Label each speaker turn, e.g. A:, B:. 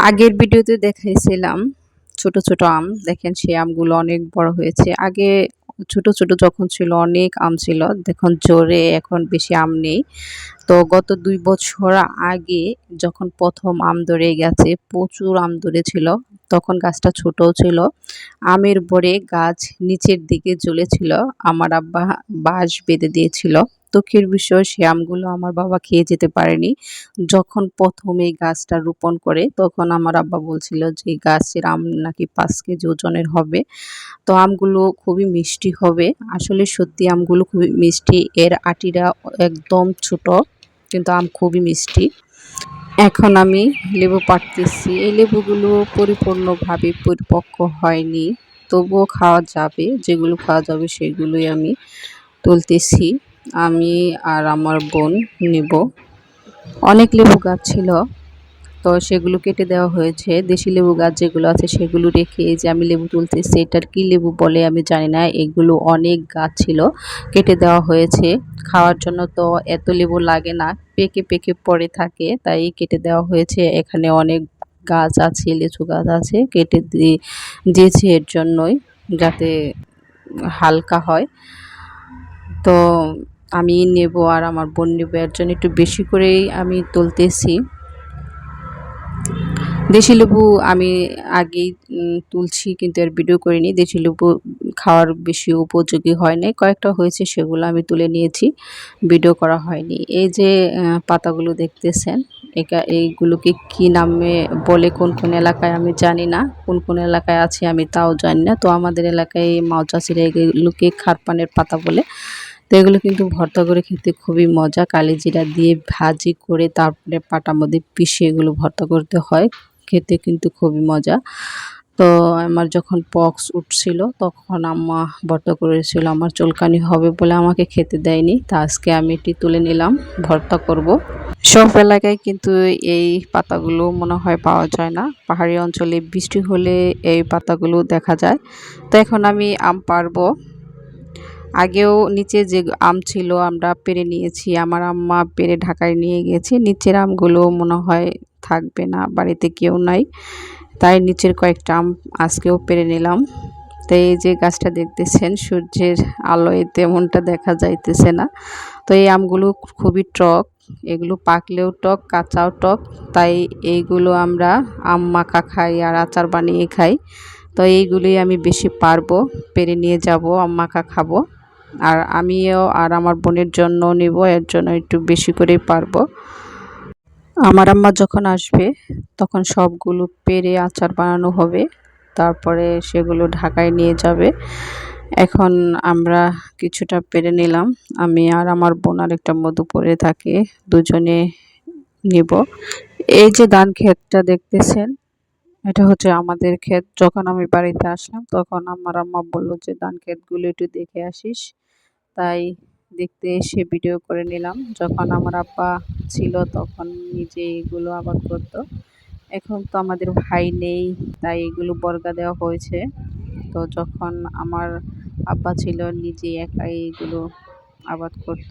A: আগের ভিডিওতে দেখাইছিলাম ছোট ছোট আম। দেখেন সেই আমগুলো অনেক বড় হয়েছে। আগে ছোট ছোট যখন ছিল, অনেক আম ছিল। দেখুন, জোরে এখন বেশি আম নেই। তো গত দুই বছর আগে যখন প্রথম আম ধরে গেছে, প্রচুর আম ধরেছিল। তখন গাছটা ছোটও ছিল। আমের পরে গাছ নিচের দিকে জ্বলেছিল। আমার আব্বা বাঁশ বেঁধে দিয়েছিল। দুঃখের বিষয় সে আমগুলো আমার বাবা খেয়ে যেতে পারেনি। যখন প্রথম এই গাছটা রোপণ করে, তখন আমার আব্বা বলছিল যে গাছের আম নাকি পাঁচ কেজি ওজনের হবে। তো আমগুলো খুবই মিষ্টি হবে। আসলে সত্যি আমগুলো খুবই মিষ্টি। এর আটিরা একদম ছোট, কিন্তু আম খুবই মিষ্টি। এখন আমি লেবু পাড়তেছি। এই লেবুগুলো পরিপূর্ণভাবে পরিপক্ক হয়নি, তবুও খাওয়া যাবে। যেগুলো খাওয়া যাবে সেগুলোই আমি তুলতেছি। আমি আর আমার বোন নেব। অনেক লেবু গাছ ছিল, তো সেগুলো কেটে দেওয়া হয়েছে। দেশি লেবু গাছ যেগুলো আছে সেগুলো রেখে যে আমি লেবু তুলতেছি, এটার কি লেবু বলে আমি জানি না। এগুলো অনেক গাছ ছিল, কেটে দেওয়া হয়েছে। খাওয়ার জন্য তো এত লেবু লাগে না, পেকে পেকে পড়ে থাকে, তাই কেটে দেওয়া হয়েছে। এখানে অনেক গাছ আছে, লিচু গাছ আছে, কেটে দিয়ে দিয়েছে এর জন্যই যাতে হালকা হয়। তো আমি নেব আর আমার বোন নেব, এর জন্য একটু বেশি করেই আমি তুলতেছি। দেশি লেবু আমি আগেই তুলছি কিন্তু এর ভিডিও করিনি। দেশি লেবু খাওয়ার বেশি উপযোগী হয় নাই। কয়েকটা হয়েছে, সেগুলো আমি তুলে নিয়েছি। ভিডিও করা হয়নি। এই যে পাতাগুলো দেখতেছেন, একা, এইগুলোকে কি নামে বলে, কোন কোন এলাকায় আমি জানি না। কোন কোন এলাকায় আছে আমি তাও জানি না। তো আমাদের এলাকায় মাও চাষিরা এগুলোকে খারপানের পাতা বলে তো এগুলো কিন্তু ভর্তা করে খেতে খুবই মজা। কালি জিরা দিয়ে ভাজি করে তারপরে পাটার মধ্যে পিষে এগুলো ভর্তা করতে হয়। খেতে কিন্তু খুবই মজা। তো আমার যখন পক্স উঠছিল, তখন আম্মা ভর্তা করেছিল, আমার চুলকানি হবে বলে আমাকে খেতে দেয়নি, তা আজকে আমি এটি তুলে নিলাম, ভর্তা করব। সব এলাকায় কিন্তু এই পাতাগুলো মনে হয় পাওয়া যায় না। পাহাড়ি অঞ্চলে বৃষ্টি হলে এই পাতাগুলো দেখা যায়। তো এখন আমি আম পারব আগেও নিচে যে আম ছিল আমরা পেরে নিয়েছি, আমার আম্মা পেরে ঢাকায় নিয়ে গেছে। নিচের আমগুলো মনে হয় থাকবে না, বাড়িতে কেউ নাই। তাই নিচের কয়েকটা আম আজকেও পেরে নিলাম। তো এই যে গাছটা দেখতেছেন, সূর্যের আলোয় তেমনটা দেখা যাইতেছে না। তো এই আমগুলো খুবই টক, এগুলো পাকলেও টক, কাঁচাও টক। তাই এইগুলো আমরা আম মাখা খাই আর আচার বানিয়ে খাই। তো এইগুলোই আমি বেশি পারব পেরে নিয়ে যাব আম মাখা খাব। আর আমিও আর আমার বোনের জন্য নেব, এর জন্য একটু বেশি করেই পারব। আমার আম্মা যখন আসবে, তখন সবগুলো পেরে আচার বানানো হবে। তারপরে সেগুলো ঢাকায় নিয়ে যাবে। এখন আমরা কিছুটা পেরে নিলাম। আমি আর আমার বোন আর একটা মধু পরে থাকে, দুজনে নিব। এই যে ধান ক্ষেতটা দেখতেছেন এটা হচ্ছে আমাদের ক্ষেত। যখন আমি বাড়িতে আসলাম, তখন আমার আম্মা বলল যে ধান ক্ষেতগুলো একটু দেখে আসিস। তাই দেখতে এসে ভিডিও করে নিলাম। যখন আমার আব্বা ছিল, তখন নিজে এগুলো আবাদ করতো। এখন তো আমাদের ভাই নেই, তাই এগুলো বর্গা দেওয়া হয়েছে। তো যখন আমার আব্বা ছিল, নিজে একাই এগুলো আবাদ করত।